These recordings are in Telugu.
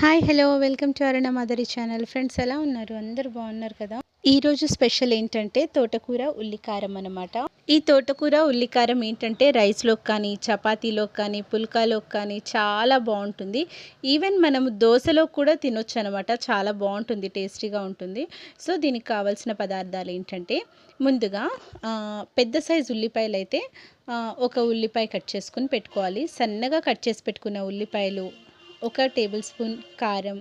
Hi hello welcome to Aruna Madari channel. Friends ఎలా ఉన్నారు? అందరు బాగున్నారు కదా? ఈరోజు స్పెషల్ ఏంటంటే తోటకూర ఉల్లికారం అనమాట ఈ తోటకూర ఉల్లికారం ఏంటంటే రైస్లోకి కానీ చపాతీలోకి కానీ పుల్కాలోకి కానీ చాలా బాగుంటుంది. ఈవెన్ మనం దోశలో కూడా తినొచ్చు అనమాట చాలా బాగుంటుంది టేస్టీగా ఉంటుంది. సో దీనికి కావాల్సిన పదార్థాలు ఏంటంటే ముందుగా పెద్ద సైజు ఉల్లిపాయలు అయితే ఒక ఉల్లిపాయ కట్ చేసుకుని పెట్టుకోవాలి. సన్నగా కట్ చేసి పెట్టుకున్న ఉల్లిపాయలు ఒక టేబుల్ స్పూన్ కారం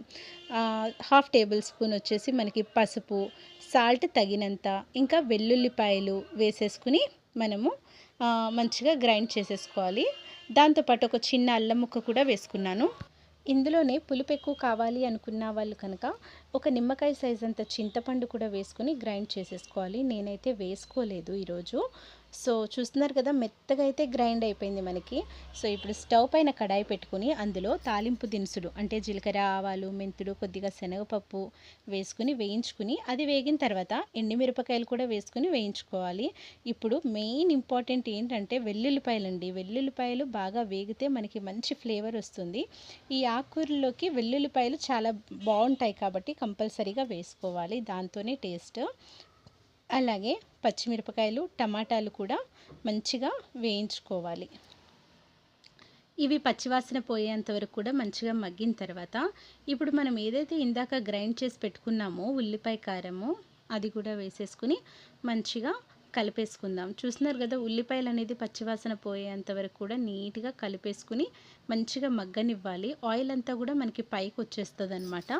హాఫ్ టేబుల్ స్పూన్ వచ్చేసి మనకి పసుపు సాల్ట్ తగినంత ఇంకా వెల్లుల్లిపాయలు వేసేసుకుని మనము మంచిగా గ్రైండ్ చేసేసుకోవాలి. దాంతోపాటు ఒక చిన్న అల్లం ముక్క కూడా వేసుకున్నాను. ఇందులోనే పులుపు ఎక్కువ కావాలి అనుకున్న వాళ్ళు కనుక ఒక నిమ్మకాయ సైజ్ అంత చింతపండు కూడా వేసుకుని గ్రైండ్ చేసేసుకోవాలి. నేనైతే వేసుకోలేదు ఈరోజు. సో చూస్తున్నారు కదా మెత్తగా అయితే గ్రైండ్ అయిపోయింది మనకి. సో ఇప్పుడు స్టవ్ పైన కడాయి పెట్టుకుని అందులో తాలింపు దినుసులు అంటే జీలకర్ర ఆవాలు మెంతులు కొద్దిగా శనగపప్పు వేసుకుని వేయించుకుని అది వేగిన తర్వాత ఎండుమిరపకాయలు కూడా వేసుకుని వేయించుకోవాలి. ఇప్పుడు మెయిన్ ఇంపార్టెంట్ ఏంటంటే వెల్లుల్లిపాయలు అండి. వెల్లుల్లిపాయలు బాగా వేగితే మనకి మంచి ఫ్లేవర్ వస్తుంది. ఈ ఆకుకూరలోకి వెల్లుల్లిపాయలు చాలా బాగుంటాయి కాబట్టి కంపల్సరీగా వేసుకోవాలి. దాంతోనే టేస్ట్. అలాగే పచ్చిమిరపకాయలు టమాటాలు కూడా మంచిగా వేయించుకోవాలి. ఇవి పచ్చివాసన పోయేంత వరకు కూడా మంచిగా మగ్గిన తర్వాత ఇప్పుడు మనం ఏదైతే ఇందాక గ్రైండ్ చేసి పెట్టుకున్నామో ఉల్లిపాయ కారము అది కూడా వేసేసుకుని మంచిగా కలిపేసుకుందాం. చూస్తున్నారు కదా ఉల్లిపాయలు అనేది పచ్చివాసన పోయేంత వరకు కూడా నీట్గా కలిపేసుకుని మంచిగా మగ్గనివ్వాలి. ఆయిల్ అంతా కూడా మనకి పైకి వచ్చేస్తుంది అనమాట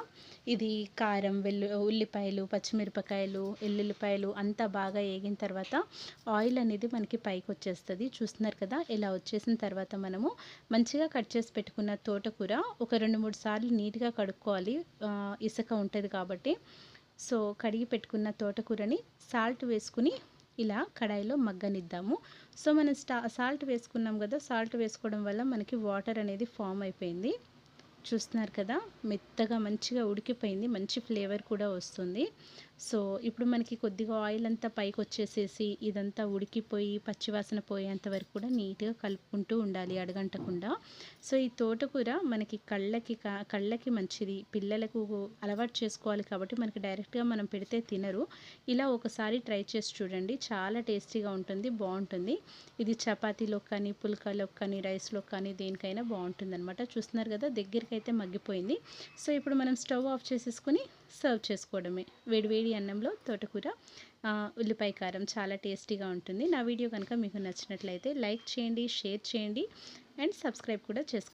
ఇది కారం వెల్లు ఉల్లిపాయలు పచ్చిమిరపకాయలు ఎల్లుల్లిపాయలు అంతా బాగా వేగిన తర్వాత ఆయిల్ అనేది మనకి పైకి వచ్చేస్తుంది. చూస్తున్నారు కదా ఇలా వచ్చేసిన తర్వాత మనము మంచిగా కట్ చేసి పెట్టుకున్న తోటకూర ఒక రెండు మూడు సార్లు నీట్గా కడుక్కోవాలి. ఇసుక ఉంటుంది కాబట్టి. సో కడిగి పెట్టుకున్న తోటకూరని సాల్ట్ వేసుకుని ఇలా కడాయిలో మగ్గనిద్దాము. సో మనం స్టా సాల్ట్ వేసుకున్నాం కదా సాల్ట్ వేసుకోవడం వల్ల మనకి వాటర్ అనేది ఫామ్ అయిపోయింది. చూస్తున్నారు కదా మెత్తగా మంచిగా ఉడికిపోయింది మంచి ఫ్లేవర్ కూడా వస్తుంది. సో ఇప్పుడు మనకి కొద్దిగా ఆయిల్ అంతా పైకి వచ్చేసేసి ఇదంతా ఉడికిపోయి పచ్చివాసన పోయేంత వరకు కూడా నీట్గా కలుపుకుంటూ ఉండాలి అడగంటకుండా. సో ఈ తోటకూర మనకి కళ్ళకి కా- కళ్ళకి మంచిది. పిల్లలకు అలవాటు చేసుకోవాలి కాబట్టి మనకి డైరెక్ట్గా మనం పెడితే తినరు. ఇలా ఒకసారి ట్రై చేసి చూడండి. చాలా టేస్టీగా ఉంటుంది బాగుంటుంది. ఇది చపాతీలో కానీ పుల్కాలో కానీ రైస్లో కానీ దేనికైనా బాగుంటుంది అనమాట చూస్తున్నారు కదా దగ్గరికి అయితే మగ్గిపోయింది. సో ఇప్పుడు మనం స్టవ్ ఆఫ్ చేసేసుకుని సర్వ్ చేసుకోవడమే. వేడివేడి అన్నంలో తోటకూర ఉల్లిపాయ కారం చాలా టేస్టీగా ఉంటుంది. నా వీడియో కనుక మీకు నచ్చినట్లయితే లైక్ చేయండి షేర్ చేయండి అండ్ సబ్స్క్రైబ్ కూడా చేసుకోండి.